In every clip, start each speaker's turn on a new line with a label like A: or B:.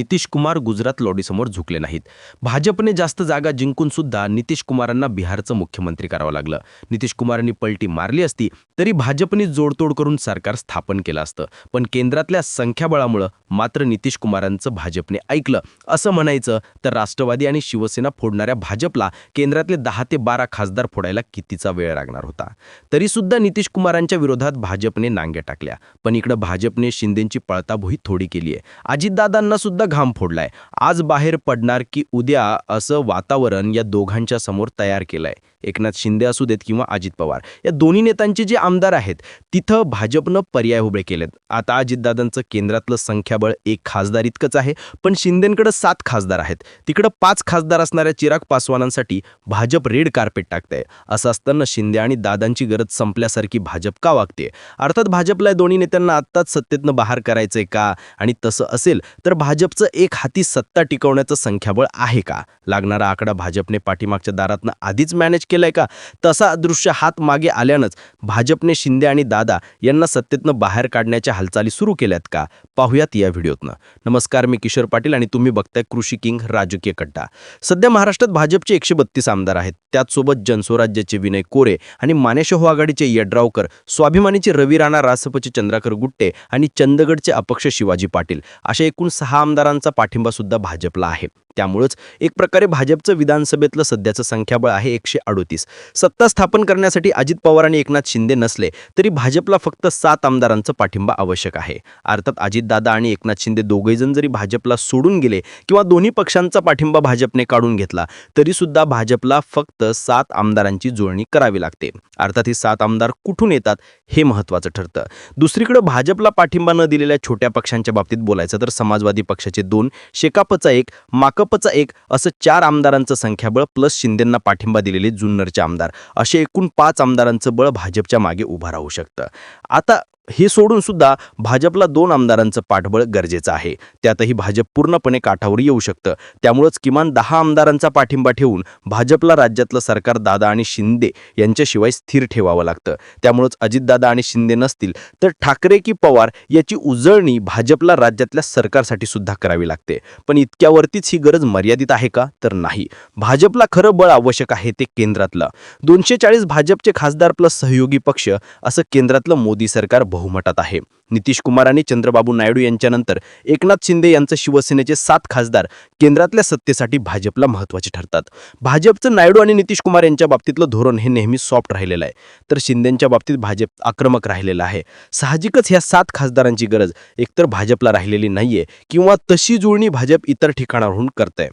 A: नितीश कुमार गुजरात लॉडीसमोर झुकले नाहीत. भाजपने जास्त जागा जिंकून सुद्धा नितीश कुमारांना बिहारचं मुख्यमंत्री करावं लागलं. नितीश कुमारांनी पलटी मारली असती तरी भाजपने जोडतोड करून सरकार स्थापन केलं असतं. पण केंद्रातल्या संख्याबळामुळं मात्र नितीश कुमारांचं भाजपने ऐकलं. असं म्हणायचं तर राष्ट्रवादी आणि शिवसेना फोडणाऱ्या भाजपला केंद्रातले दहा ते बारा खासदार फोडायला कितीचा वेळ लागणार होता? तरीसुद्धा नितीश कुमारांच्या विरोधात भाजपने नांग्या टाकल्या. पण इकडं भाजपने शिंदेची पळताभोई थोडी केली आहे अजितदादांना सुद्धा घाम फोडलाय. आज बाहेर पडणार की उद्या असं वातावरण या दोघांच्या समोर तयार केलंय. एकनाथ शिंदे असू देत किंवा अजित पवार या दोन्ही नेत्यांचे जे आमदार आहेत तिथं भाजपनं पर्याय उभे केलेत. आता अजितदादांचं केंद्रातलं संख्याबळ एक खासदार इतकंच आहे पण शिंदेंकडं सात खासदार आहेत. तिकडं पाच खासदार असणाऱ्या चिराग पासवानांसाठी भाजप रेड कार्पेट टाकतंय. असं असताना शिंदे आणि दादांची गरज संपल्यासारखी भाजप का वागते अर्थात भाजपला दोन्ही नेत्यांना आत्ताच सत्तेतनं बाहेर करायचंय का? आणि तसं असेल तर भाजपचं एक हाती सत्ता टिकवण्याचं संख्याबळ आहे का? लागणारा आकडा भाजपने पाठीमागच्या दारातनं आधीच मॅनेज केलाय का? तसा दृश्य हात मागे आल्यानंच भाजपने शिंदे आणि दादा यांना सत्तेतनं बाहेर काढण्याच्या हालचाली सुरू केल्यात का? पाहुयात या व्हिडिओतनं. नमस्कार मी किशोर पाटील आणि तुम्ही बघताय कृषी किंग राजकीय कट्टा. सध्या महाराष्ट्रात भाजपचे एकशे बत्तीस आमदार आहेत. त्याचसोबत जनस्वराज्याचे विनय कोरे आणि मानेशहो आघाडीचे यड्रावकर स्वाभिमानीचे रवी राणा रासपचे चंद्राकर गुट्टे आणि चंदगडचे अपक्ष शिवाजी पाटील अशा एकूण सहा आमदारांचा पाठिंबा सुद्धा भाजपला आहे. त्यामुळंच एक प्रकारे भाजपचं विधानसभेतलं सध्याचं संख्याबळ आहे एकशे अडोतीस. सत्ता स्थापन करण्यासाठी अजित पवार आणि एकनाथ शिंदे नसले तरी भाजपला फक्त सात आमदारांचा पाठिंबा आवश्यक आहे. अर्थात अजितदादा आणि एकनाथ शिंदे दोघेजण जरी भाजपला सोडून गेले किंवा दोन्ही पक्षांचा पाठिंबा भाजपने काढून घेतला तरी सुद्धा भाजपला फक्त सात आमदारांची जुळणी करावी लागते. अर्थात ही सात आमदार कुठून येतात हे महत्त्वाचं ठरतं. दुसरीकडे भाजपला पाठिंबा न दिलेल्या छोट्या पक्षांच्या बाबतीत बोलायचं तर समाजवादी पक्षाचे दोन शेकापचा एक माकप भाजपचं एक असं चार आमदारांचं संख्याबळ प्लस शिंदेंना पाठिंबा दिलेले जुन्नरचे आमदार. असे एकूण पाच आमदारांचं बळ भाजपच्या मागे उभं राहू शकतं. आता हे सोडून सुद्धा भाजपला दोन आमदारांचं पाठबळ गरजेचं आहे. त्यातही भाजप पूर्णपणे काठावर येऊ शकतं. त्यामुळंच किमान दहा आमदारांचा पाठिंबा ठेवून भाजपला राज्यातलं सरकार दादा आणि शिंदे यांच्याशिवाय स्थिर ठेवावं लागतं. त्यामुळंच अजितदादा आणि शिंदे नसतील तर ठाकरे की पवार याची उजळणी भाजपला राज्यातल्या सरकारसाठी सुद्धा करावी लागते. पण इतक्यावरतीच ही गरज मर्यादित आहे का? तर नाही. भाजपला खरं बळ आवश्यक आहे ते केंद्रातलं. दोनशे चाळीस भाजपचे खासदार प्लस सहयोगी पक्ष असं केंद्रातलं मोदी सरकार बहुमतात आहे. नितीश कुमार आणि चंद्रबाबू नायडू यांच्यानंतर एकनाथ शिंदे यांचं शिवसेनेचे सात खासदार केंद्रातल्या सत्तेसाठी भाजपला महत्त्वाचे ठरतात. भाजपचं नायडू आणि नितीश कुमार यांच्या बाबतीतलं धोरण हे नेहमी सॉफ्ट राहिलेलं आहे. तर शिंदेंच्या बाबतीत भाजप आक्रमक राहिलेलं आहे. साहजिकच ह्या सात खासदारांची गरज एकतर भाजपला राहिलेली नाहीये किंवा तशी जुळणी भाजप इतर ठिकाणावरून आहे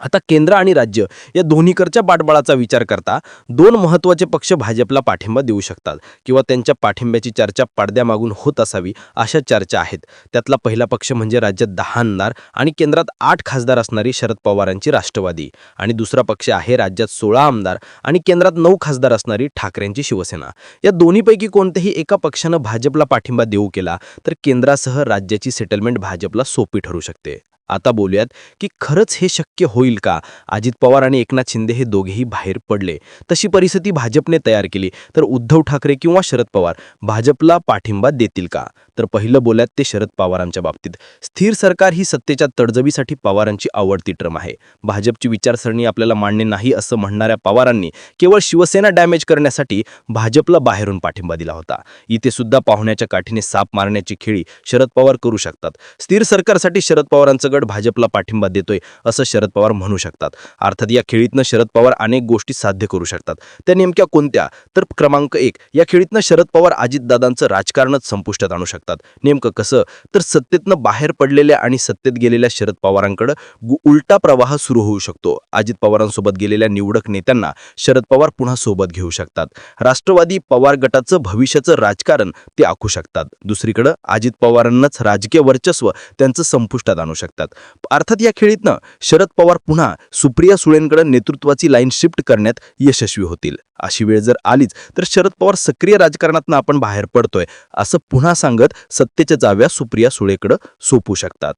A: आता केंद्र आणि राज्य या दोन्हीकडच्या पाठबळाचा विचार करता दोन महत्त्वाचे पक्ष भाजपला पाठिंबा देऊ शकतात किंवा त्यांच्या पाठिंब्याची चर्चा पडद्यामागून होत असावी अशा चर्चा आहेत. त्यातला पहिला पक्ष म्हणजे राज्यात दहा आमदार आणि केंद्रात आठ खासदार असणारी शरद पवारांची राष्ट्रवादी आणि दुसरा पक्ष आहे राज्यात सोळा आमदार आणि केंद्रात नऊ खासदार असणारी ठाकरेंची शिवसेना. या दोन्हीपैकी कोणत्याही एका पक्षानं भाजपला पाठिंबा देऊ केला तर केंद्रासह राज्याची सेटलमेंट भाजपला सोपी ठरू शकते. आता बोलूयात की खरंच हे शक्य होईल का? अजित पवार आणि एकनाथ शिंदे हे दोघेही बाहेर पडले. तशी परिस्थिती भाजपने तयार केली. तर उद्धव ठाकरे किंवा शरद पवार भाजपला पाठिंबा देतील का? तर पहिलं बोलत ते शरद पवारांच्या बाबतीत. स्थिर सरकार ही सत्तेच्या तडजबीसाठी पवारांची आवडती ट्रम आहे. भाजपची विचारसरणी आपल्याला मान्य नाही असं म्हणणाऱ्या पवारांनी केवळ शिवसेना डॅमेज करण्यासाठी भाजपला बाहेरून पाठिंबा दिला होता. इथे सुद्धा पाहुण्याच्या काठीने साप मारण्याची खेळी शरद पवार करू शकतात. स्थिर सरकारसाठी शरद पवारांचं गट भाजपला पाठिंबा देतोय असं शरद पवार म्हणू शकतात. अर्थात या खेळीतनं शरद पवार अनेक गोष्टी साध्य करू शकतात. त्या नेमक्या कोणत्या? तर क्रमांक एक या खेळीतनं शरद पवार अजितदादांचं राजकारणच संपुष्टात आणू शकतात. नेमकं कसं? तर सत्तेतनं बाहेर पडलेल्या आणि सत्तेत गेलेल्या शरद पवारांकडं गु- उलटा प्रवाह सुरू होऊ शकतो. अजित पवारांसोबत गेलेल्या निवडक नेत्यांना शरद पवार पुन्हा सोबत घेऊ शकतात. राष्ट्रवादी पवार गटाचं भविष्याचं राजकारण ते आखू शकतात. दुसरीकडं अजित पवारांनाच राजकीय वर्चस्व त्यांचं संपुष्टात आणू शकतात. अर्थात या खेळीतनं शरद पवार पुन्हा सुप्रिया सुळेंकडे नेतृत्वाची लाईन शिफ्ट करण्यात यशस्वी होतील. अशी वेळ जर आलीच तर शरद पवार सक्रिय राजकारणातनं आपण बाहेर पडतोय असं पुन्हा सांगत सत्तेच्या जाव्या सुप्रिया सुळेकडे सोपू शकतात.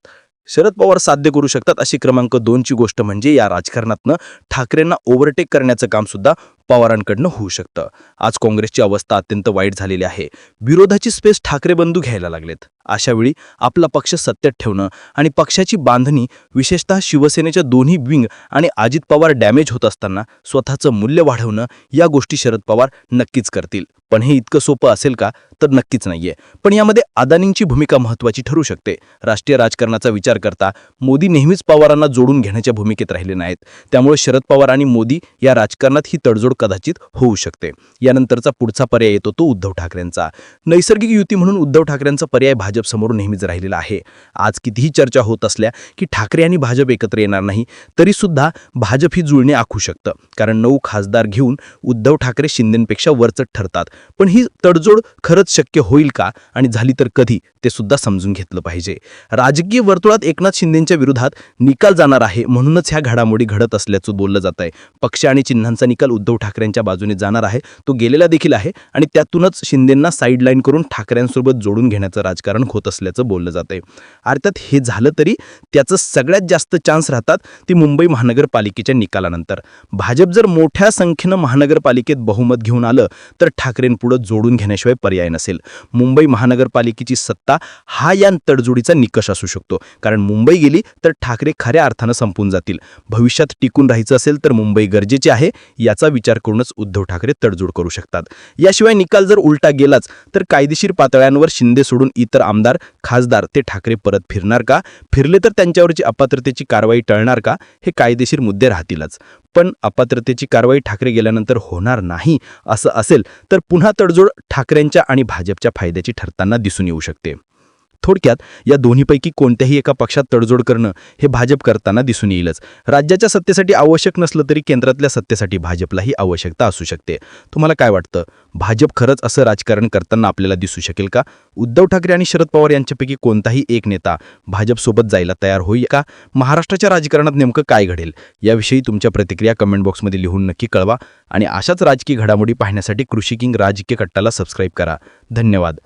A: शरद पवार साध्य करू शकतात अशी क्रमांक दोनची गोष्ट म्हणजे या राजकारणातनं ठाकरेंना ओव्हरटेक करण्याचं काम सुद्धा पवारांकडनं होऊ शकतं. आज काँग्रेसची अवस्था अत्यंत वाईट झालेली आहे. विरोधाची स्पेस ठाकरे बंधू घ्यायला लागलेत. अशावेळी आपला पक्ष सत्यात ठेवणं आणि पक्षाची बांधणी विशेषतः शिवसेनेच्या दोन्ही विंग आणि अजित पवार डॅमेज होत असताना स्वतःचं मूल्य वाढवणं या गोष्टी शरद पवार नक्कीच करतील. पण हे इतकं सोपं असेल का? तर नक्कीच नाहीये. पण यामध्ये अदानींची भूमिका महत्त्वाची ठरू शकते. राष्ट्रीय राजकारणाचा विचार करता मोदी नेहमीच पवारांना जोडून घेण्याच्या भूमिकेत राहिले नाहीत. त्यामुळे शरद पवार आणि मोदी या राजकारणात ही तडजोड कदाचित होऊ शकते. यानंतरचा पुढचा पर्याय येतो तो उद्धव ठाकरेंचा. नैसर्गिक युती म्हणून उद्धव ठाकरेंचा पर्याय भाजपसमोर नेहमीच राहिलेला आहे. आज कितीही चर्चा होत असल्या की ठाकरे आणि भाजप एकत्र येणार नाही तरीसुद्धा भाजप ही जुळणे आखू शकतं. कारण नऊ खासदार घेऊन उद्धव ठाकरे शिंदेपेक्षा वरचट ठरतात. पण ही तडजोड खरंच शक्य होईल का? आणि झाली तर कधी? ते सुद्धा समजून घेतलं पाहिजे. राजकीय वर्तुळात एकनाथ शिंदेच्या विरोधात निकाल जाणार आहे म्हणूनच ह्या घडामोडी घडत असल्याचं बोललं जात आहे पक्ष आणि चिन्हांचा निकाल उद्धव ठाकरेंच्या बाजूने जाणार आहे. तो गेलेला देखील आहे आणि त्यातूनच शिंदेंना साईडलाईन करून ठाकरेंसोबत जोडून घेण्याचं राजकारण होत असल्याचं बोललं जात आहे अर्थात हे झालं तरी त्याचं सगळ्यात जास्त चान्स राहतात ती मुंबई महानगरपालिकेच्या निकालानंतर. भाजप जर मोठ्या संख्येनं महानगरपालिकेत बहुमत घेऊन आलं तर ठाकरे ठाकरेंपुढं जोडून घेण्याशिवाय पर्याय नसेल. मुंबई महानगरपालिकेची सत्ता हा या तडजोडीचा निकष असू शकतो. कारण मुंबई गेली तर ठाकरे खऱ्या अर्थानं संपून जातील. भविष्यात टिकून राहायचं असेल तर मुंबई गरजेची आहे याचा विचार करूनच उद्धव ठाकरे तडजोड करू शकतात. याशिवाय निकाल जर उलटा गेलाच तर कायदेशीर पातळ्यांवर शिंदे सोडून इतर आमदार खासदार ते ठाकरे परत फिरणार का? फिरले तर त्यांच्यावरची अपात्रतेची कारवाई टळणार का? हे कायदेशीर मुद्दे राहतीलच. पण अपात्रतेची कारवाई ठाकरे गेल्यानंतर होणार नाही असं असेल तर पुन्हा तडजोड ठाकरेंच्या आणि भाजपच्या फायद्याची ठरताना दिसून येऊ शकते. थोडक्यात या दोन्हीपैकी कोणत्याही एका पक्षात तडजोड करणं हे भाजप करताना दिसून येईलच. राज्याच्या सत्तेसाठी आवश्यक नसलं तरी केंद्रातल्या सत्तेसाठी भाजपलाही आवश्यकता असू शकते. तुम्हाला काय वाटतं? भाजप खरंच असं राजकारण करताना आपल्याला दिसू शकेल का? उद्धव ठाकरे आणि शरद पवार यांच्यापैकी कोणताही एक नेता भाजपसोबत जायला तयार होईल का? महाराष्ट्राच्या राजकारणात नेमकं काय घडेल? याविषयी तुमच्या प्रतिक्रिया कमेंट बॉक्समध्ये लिहून नक्की कळवा आणि अशाच राजकीय घडामोडी पाहण्यासाठी कृषी किंग राजकीय कट्टाला सबस्क्राईब करा. धन्यवाद.